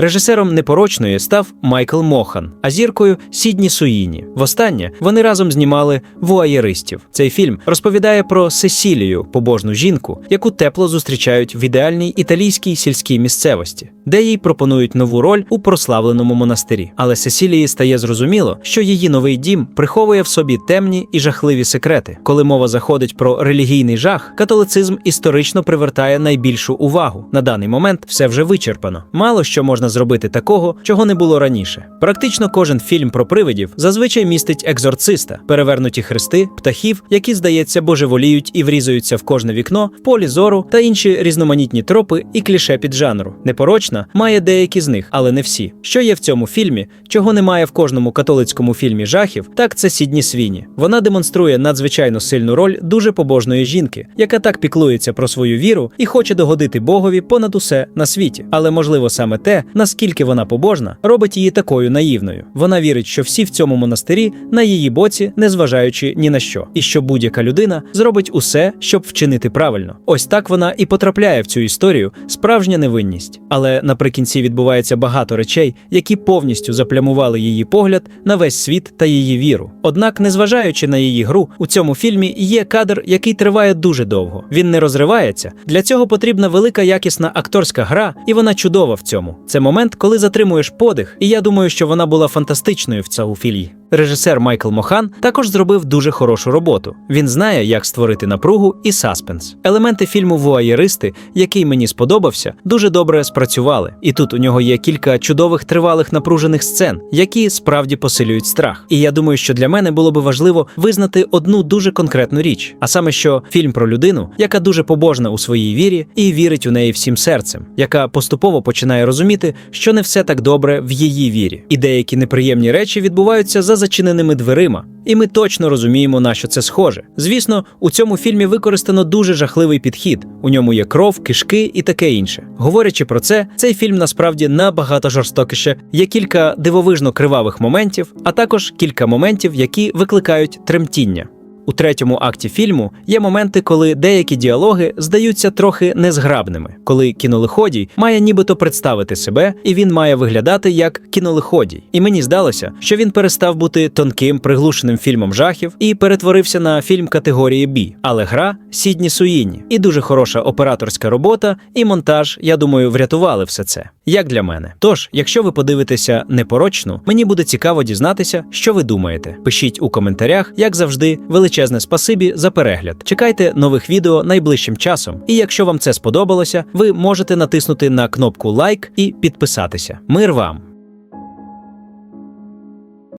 Режисером непорочної став Майкл Мохан, а зіркою Сідні Суїні. Востаннє вони разом знімали вуаєристів. Цей фільм розповідає про Сесілію, побожну жінку, яку тепло зустрічають в ідеальній італійській сільській місцевості, де їй пропонують нову роль у прославленому монастирі. Але Сесілії стає зрозуміло, що її новий дім приховує в собі темні і жахливі секрети. Коли мова заходить про релігійний жах, католицизм історично привертає найбільшу увагу. На даний момент все вже вичерпано. Мало що можна зробити такого, чого не було раніше. Практично кожен фільм про привидів зазвичай містить екзорциста, перевернуті хрести, птахів, які, здається, божеволіють і врізуються в кожне вікно, в полі зору та інші різноманітні тропи і кліше під жанру. Непорочна має деякі з них, але не всі. Що є в цьому фільмі, чого немає в кожному католицькому фільмі жахів, так це Сідні Свіні. Вона демонструє надзвичайно сильну роль дуже побожної жінки, яка так піклується про свою віру і хоче догодити Богові понад усе на світі. Але можливо саме те, наскільки вона побожна, робить її такою наївною. Вона вірить, що всі в цьому монастирі на її боці, незважаючи ні на що, і що будь-яка людина зробить усе, щоб вчинити правильно. Ось так вона і потрапляє в цю історію справжня невинність. Але наприкінці відбувається багато речей, які повністю заплямували її погляд на весь світ та її віру. Однак, незважаючи на її гру, у цьому фільмі є кадр, який триває дуже довго. Він не розривається. Для цього потрібна велика якісна акторська гра, і вона чудова в цьому. Це момент, коли затримуєш подих, і я думаю, що вона була фантастичною в цьому фільмі. Режисер Майкл Мохан також зробив дуже хорошу роботу. Він знає, як створити напругу і саспенс. Елементи фільму Вуаєристи, який мені сподобався, дуже добре спрацювали. І тут у нього є кілька чудових тривалих напружених сцен, які справді посилюють страх. І я думаю, що для мене було би важливо визнати одну дуже конкретну річ, а саме, що фільм про людину, яка дуже побожна у своїй вірі і вірить у неї всім серцем, яка поступово починає розуміти, що не все так добре в її вірі, і деякі неприємні речі відбуваються за зачиненими дверима. І ми точно розуміємо, на що це схоже. Звісно, у цьому фільмі використано дуже жахливий підхід. У ньому є кров, кишки і таке інше. Говорячи про це, цей фільм насправді набагато жорстокіше. Є кілька дивовижно кривавих моментів, а також кілька моментів, які викликають тремтіння. У третьому акті фільму є моменти, коли деякі діалоги здаються трохи незграбними, коли кінолиходій має нібито представити себе, і він має виглядати як кінолиходій. І мені здалося, що він перестав бути тонким, приглушеним фільмом жахів і перетворився на фільм категорії B. Але гра Сідні Суїні. І дуже хороша операторська робота і монтаж, я думаю, врятували все це. Як для мене. Тож, якщо ви подивитеся непорочну, мені буде цікаво дізнатися, що ви думаєте. Пишіть у коментарях, як завжди, величезне спасибі за перегляд. Чекайте нових відео найближчим часом. І якщо вам це сподобалося, ви можете натиснути на кнопку лайк і підписатися. Мир вам!